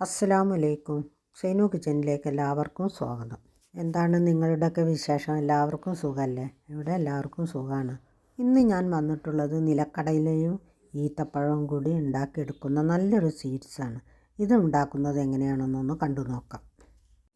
അസ്സലാമു അലൈക്കും സൈനു കിച്ചനിലേക്ക് എല്ലാവർക്കും സ്വാഗതം. എന്താണ് നിങ്ങളുടെയൊക്കെ വിശേഷം? എല്ലാവർക്കും സുഖമല്ലേ? ഇവിടെ എല്ലാവർക്കും സുഖമാണ്. ഇന്ന് ഞാൻ വന്നിട്ടുള്ളത് നിലക്കടയിലെയും ഈത്തപ്പഴവും കൂടി ഉണ്ടാക്കിയെടുക്കുന്ന നല്ലൊരു സ്വീറ്റ്സാണ്. ഇത് ഉണ്ടാക്കുന്നത് എങ്ങനെയാണെന്നൊന്ന് കണ്ടു നോക്കാം.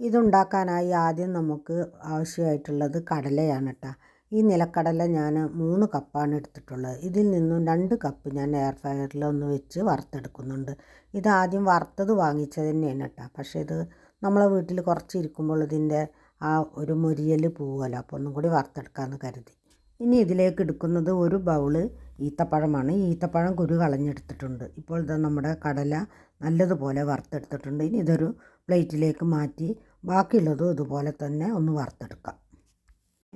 ഇതുണ്ടാക്കാനായി ആദ്യം നമുക്ക് ആവശ്യമായിട്ടുള്ളത് കടലയാണ് കേട്ടോ ഈ നിലക്കടല ഞാൻ മൂന്ന് കപ്പാണ് എടുത്തിട്ടുള്ളത്. ഇതിൽ നിന്നും രണ്ട് കപ്പ് ഞാൻ എയർ ഫ്രയറിൽ ഒന്ന് വെച്ച് വറുത്തെടുക്കുന്നുണ്ട്. ഇത് ആദ്യം വറുത്തത് വാങ്ങിച്ചത് തന്നെയാണ് കേട്ടോ. പക്ഷേ ഇത് നമ്മളെ വീട്ടിൽ കുറച്ച് ഇരിക്കുമ്പോൾ ഇതിന്റെ ആ ഒരു മുരിയൽ പോവുമല്ലോ. അപ്പോൾ ഒന്നും കൂടി വറുത്തെടുക്കാമെന്ന് കരുതി. ഇനി ഇതിലേക്ക് എടുക്കുന്നത് ഒരു ബൗൾ ഈത്തപ്പഴമാണ്. ഈത്തപ്പഴം കുരു കളഞ്ഞെടുത്തിട്ടുണ്ട്. ഇപ്പോൾ ഇത് നമ്മുടെ കടല നല്ലതുപോലെ വറുത്തെടുത്തിട്ടുണ്ട്. ഇനി ഇതൊരു പ്ലേറ്റിലേക്ക് മാറ്റി ബാക്കിയുള്ളതും ഇതുപോലെ തന്നെ ഒന്ന് വറുത്തെടുക്കാം.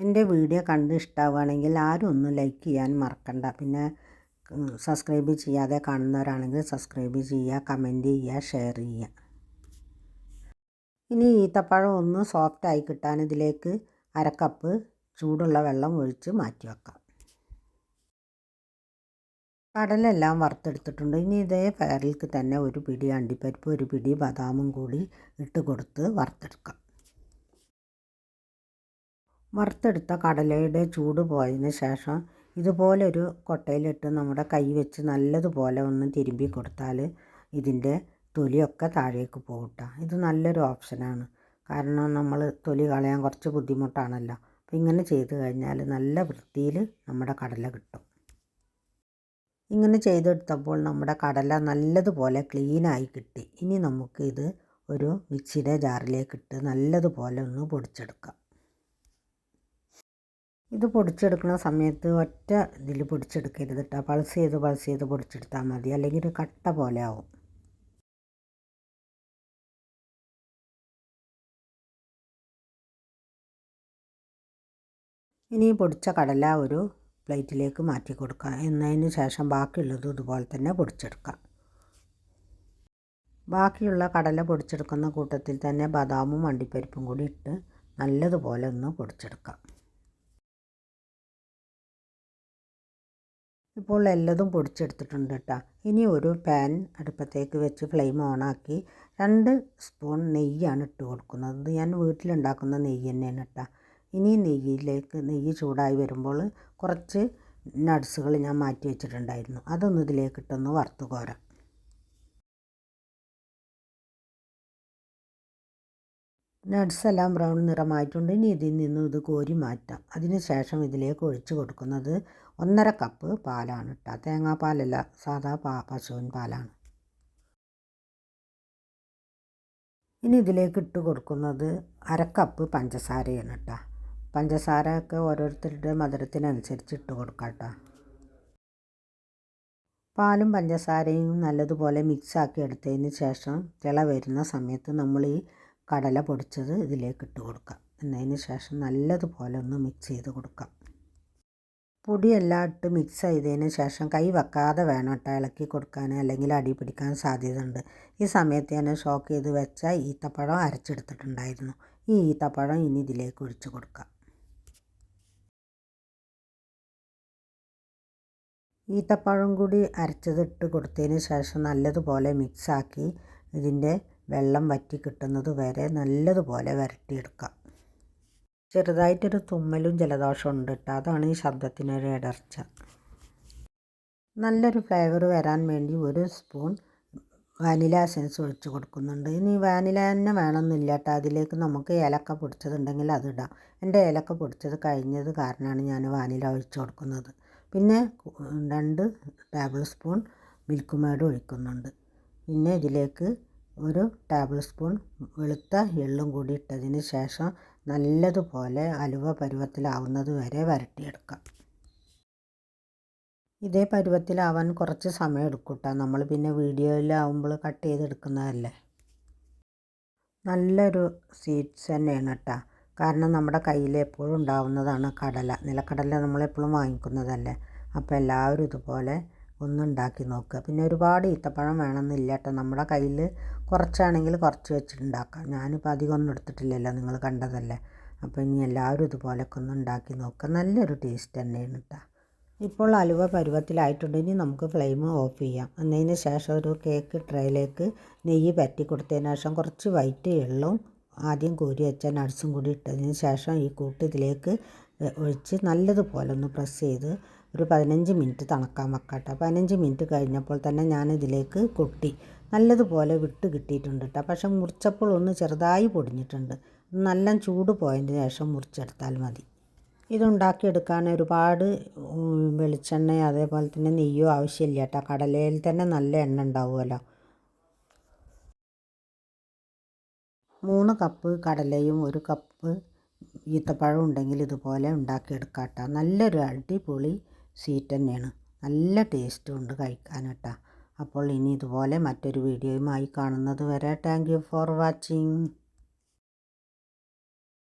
എന്റെ വീഡിയോ കണ്ട് ഇഷ്ടമാവുകയാണെങ്കിൽ ആരും ഒന്ന് ലൈക്ക് ചെയ്യാൻ മറക്കണ്ട. പിന്നെ സബ്സ്ക്രൈബ് ചെയ്യാതെ കാണുന്നവരാണെങ്കിൽ സബ്സ്ക്രൈബ് ചെയ്യുക കമന്റ് ചെയ്യുക ഷെയർ ചെയ്യുക. ഇനി ഈത്തപ്പഴം ഒന്ന് സോഫ്റ്റ് ആയി കിട്ടാൻ ഇതിലേക്ക് അരക്കപ്പ് ചൂടുള്ള വെള്ളം ഒഴിച്ച് മാറ്റി വെക്കാം. കടലെല്ലാം വറുത്തെടുത്തിട്ടുണ്ട്. ഇനി ഇതേ ഫയറിൽക്ക് തന്നെ ഒരു പിടി അണ്ടിപ്പരിപ്പ് ഒരു പിടി ബദാമും കൂടി ഇട്ട് കൊടുത്ത് വറുത്തെടുക്കാം. വറുത്തെടുത്ത കടലയുടെ ചൂട് പോയതിന് ശേഷം ഇതുപോലൊരു കൊട്ടയിലിട്ട് നമ്മുടെ കൈ വെച്ച് നല്ലതുപോലെ ഒന്ന് തിരുമ്പി കൊടുത്താൽ ഇതിന്റെ തൊലിയൊക്കെ താഴേക്ക് പോകട്ടെ ഇത് നല്ലൊരു ഓപ്ഷനാണ്. കാരണം നമ്മൾ തൊലി കളയാൻ കുറച്ച് ബുദ്ധിമുട്ടാണല്ലോ. അപ്പോൾ ഇങ്ങനെ ചെയ്ത് കഴിഞ്ഞാൽ നല്ല വൃത്തിയിൽ നമ്മുടെ കടല കിട്ടും. ഇങ്ങനെ ചെയ്തെടുത്തപ്പോൾ നമ്മുടെ കടല നല്ലതുപോലെ ക്ലീനായി കിട്ടി. ഇനി നമുക്ക് ഇത് ഒരു മിക്സിയുടെ ജാറിലേക്ക് ഇട്ട് നല്ലതുപോലെ ഒന്ന് പൊടിച്ചെടുക്കാം. ഇത് പൊടിച്ചെടുക്കുന്ന സമയത്ത് ഒറ്റ ഇതിൽ പൊടിച്ചെടുക്കരുത് കേട്ടോ പൾസ് ചെയ്ത് പൾസ് ചെയ്ത് പൊടിച്ചെടുത്താൽ മതി. അല്ലെങ്കിൽ ഒരു കട്ട പോലെ ആവും. ഇനി പൊടിച്ച കടല ഒരു പ്ലേറ്റിലേക്ക് മാറ്റി കൊടുക്കാം. എന്നതിന് ശേഷം ബാക്കിയുള്ളതും ഇതുപോലെ തന്നെ പൊടിച്ചെടുക്കാം. ബാക്കിയുള്ള കടല പൊടിച്ചെടുക്കുന്ന കൂട്ടത്തിൽ തന്നെ ബദാമും അണ്ടിപ്പരിപ്പും കൂടി ഇട്ട് നല്ലതുപോലെ ഒന്ന് പൊടിച്ചെടുക്കാം. ഇപ്പോൾ എല്ലതും പൊടിച്ചെടുത്തിട്ടുണ്ട് കേട്ടോ ഇനി ഒരു പാൻ അടുപ്പത്തേക്ക് വെച്ച് ഫ്ലെയിം ഓണാക്കി രണ്ട് സ്പൂൺ നെയ്യാണ് ഇട്ട് കൊടുക്കുന്നത്. ഞാൻ വീട്ടിലുണ്ടാക്കുന്ന നെയ്യ് തന്നെയാണ് കേട്ടോ ഇനി നെയ്യിലേക്ക് നെയ്യ് ചൂടായി വരുമ്പോൾ കുറച്ച് നട്ട്സുകൾ ഞാൻ മാറ്റി വെച്ചിട്ടുണ്ടായിരുന്നു. അതൊന്ന് ഇതിലേക്ക് ഇട്ടൊന്ന് വറുത്ത് കോരാം. നട്ട്സ് എല്ലാം ബ്രൗൺ നിറമായിട്ടുണ്ട്. ഇനി ഇതിൽ നിന്നും ഇത് കോരി മാറ്റാം. അതിന് ശേഷം ഇതിലേക്ക് ഒഴിച്ചു കൊടുക്കുന്നത് ഒന്നര കപ്പ് പാലാണ് കേട്ടോ തേങ്ങാപ്പാലല്ല സാധാ പാ പശുവിൻ പാലാണ്. ഇനി ഇതിലേക്ക് ഇട്ട് കൊടുക്കുന്നത് അരക്കപ്പ് പഞ്ചസാരയാണ് കേട്ടോ പഞ്ചസാര ഒക്കെ ഓരോരുത്തരുടെ മധുരത്തിനനുസരിച്ച് ഇട്ട് കൊടുക്കാം കേട്ടോ. പാലും പഞ്ചസാരയും നല്ലതുപോലെ മിക്സാക്കി എടുത്തതിന് ശേഷം തിള വരുന്ന സമയത്ത് നമ്മൾ ഈ കടല പൊടിച്ചത് ഇതിലേക്ക് ഇട്ട് കൊടുക്കാം. എന്നതിന് ശേഷം നല്ലതുപോലെ ഒന്ന് മിക്സ് ചെയ്ത് കൊടുക്കാം. പൊടിയെല്ലാം ഇട്ട് മിക്സ് ചെയ്തതിന് ശേഷം കൈ വെക്കാതെ വേണം കേട്ടോ ഇളക്കി കൊടുക്കാൻ അല്ലെങ്കിൽ അടി പിടിക്കാൻ സാധ്യതയുണ്ട്. ഈ സമയത്ത് തന്നെ ഷോക്ക് ചെയ്ത് വെച്ച ഈത്തപ്പഴം അരച്ചെടുത്തിട്ടുണ്ടായിരുന്നു. ഈ ഈത്തപ്പഴം ഇനി ഇതിലേക്ക് ഒഴിച്ചു കൊടുക്കാം. ഈത്തപ്പഴം കൂടി അരച്ചതിട്ട് കൊടുത്തതിന് ശേഷം നല്ലതുപോലെ മിക്സാക്കി ഇതിന്റെ വെള്ളം വറ്റി കിട്ടുന്നത് വരെ നല്ലതുപോലെ വരട്ടിയെടുക്കാം. ചെറുതായിട്ടൊരു തുമ്മലും ജലദോഷവും ഉണ്ട് കേട്ടോ അതാണ് ഈ ശബ്ദത്തിനൊരു ഇടർച്ച നല്ലൊരു ഫ്ലേവർ വരാൻ വേണ്ടി ഒരു സ്പൂൺ വാനില എസൻസ് ഒഴിച്ച് കൊടുക്കുന്നുണ്ട്. ഇനി വാനില തന്നെ വേണമെന്നില്ല കേട്ടോ അതിലേക്ക് നമുക്ക് ഏലക്ക പൊടിച്ചതുണ്ടെങ്കിൽ അതിടാം എന്റെ ഏലക്ക പൊടിച്ചത് കഴിഞ്ഞത് കാരണമാണ് ഞാൻ വാനില ഒഴിച്ച് കൊടുക്കുന്നത്. പിന്നെ രണ്ട് ടേബിൾ സ്പൂൺ മിൽക്ക് മേഡ് ഒഴിക്കുന്നുണ്ട്. പിന്നെ ഇതിലേക്ക് ഒരു ടേബിൾ സ്പൂൺ വെളുത്ത എള്ളും കൂടി ഇട്ടതിന് ശേഷം നല്ലതുപോലെ അലുവ പരുവത്തിലാവുന്നത് വരെ വരട്ടിയെടുക്കാം. ഇതേ പരുവത്തിലാവാൻ കുറച്ച് സമയം എടുക്കും കേട്ടോ നമ്മൾ പിന്നെ വീഡിയോയിലാവുമ്പോൾ കട്ട് ചെയ്തെടുക്കുന്നതല്ലേ? നല്ലൊരു സീഡ്സ് തന്നെയാണ് കേട്ടോ കാരണം നമ്മുടെ കയ്യിൽ എപ്പോഴും ഉണ്ടാവുന്നതാണ് കടല. നിലക്കടല നമ്മളെപ്പോഴും വാങ്ങിക്കുന്നതല്ലേ? അപ്പോൾ എല്ലാവരും ഇതുപോലെ ഒന്ന് ഉണ്ടാക്കി നോക്കുക. പിന്നെ ഒരുപാട് ഈത്തപ്പഴം വേണമെന്നില്ല കേട്ടോ. നമ്മുടെ കയ്യിൽ കുറച്ചാണെങ്കിൽ കുറച്ച് വെച്ചിട്ടുണ്ടാക്കാം. ഞാനിപ്പോൾ അധികം ഒന്നും എടുത്തിട്ടില്ലല്ലോ നിങ്ങൾ കണ്ടതല്ലേ. അപ്പോൾ ഇനി എല്ലാവരും ഇതുപോലൊക്കെ ഒന്ന് ഉണ്ടാക്കി നോക്കുക. നല്ലൊരു ടേസ്റ്റ് തന്നെയാണ് കേട്ടോ. ഇപ്പോൾ അലുവ പരുവത്തിലായിട്ടുണ്ട്. ഇനി നമുക്ക് ഫ്ലെയിം ഓഫ് ചെയ്യാം. എന്നതിന് ശേഷം ഒരു കേക്ക് ട്രേയിലേക്ക് നെയ്യ് പറ്റി കൊടുത്തതിന് ശേഷം കുറച്ച് വൈറ്റ് എള്ളും ആദ്യം കോരി വെച്ച നട്സും കൂടി ഇട്ടതിന് ശേഷം ഈ കൂട്ട് ഇതിലേക്ക് ഒഴിച്ച് നല്ലതുപോലെ ഒന്ന് പ്രസ് ചെയ്ത് ഒരു പതിനഞ്ച് മിനിറ്റ് തണുക്കാൻ കേട്ടോ പതിനഞ്ച് മിനിറ്റ് കഴിഞ്ഞപ്പോൾ തന്നെ ഞാനിതിലേക്ക് കൊട്ടി നല്ലതുപോലെ വിട്ട് കിട്ടിയിട്ടുണ്ട് കേട്ടോ പക്ഷെ മുറിച്ചപ്പോൾ ഒന്ന് ചെറുതായി പൊടിഞ്ഞിട്ടുണ്ട്. നല്ല ചൂട് പോയതിന് ശേഷം മുറിച്ചെടുത്താൽ മതി. ഇതുണ്ടാക്കിയെടുക്കാൻ ഒരുപാട് വെളിച്ചെണ്ണയോ അതേപോലെ തന്നെ നെയ്യോ ആവശ്യമില്ല കേട്ടോ കടലയിൽ തന്നെ നല്ല എണ്ണ ഉണ്ടാവുമല്ലോ. മൂന്ന് കപ്പ് കടലയും ഒരു കപ്പ് ഈത്തപ്പഴം ഉണ്ടെങ്കിൽ ഇതുപോലെ ഉണ്ടാക്കിയെടുക്കാം കേട്ടോ നല്ലൊരു അടിപൊളി സ്വീറ്റ് തന്നെയാണ്. നല്ല ടേസ്റ്റും ഉണ്ട് കഴിക്കാൻ കേട്ടോ അപ്പോൾ ഇനി ഇതുപോലെ മറ്റൊരു വീഡിയോയുമായി കാണുന്നത് വരെ. Thank you for watching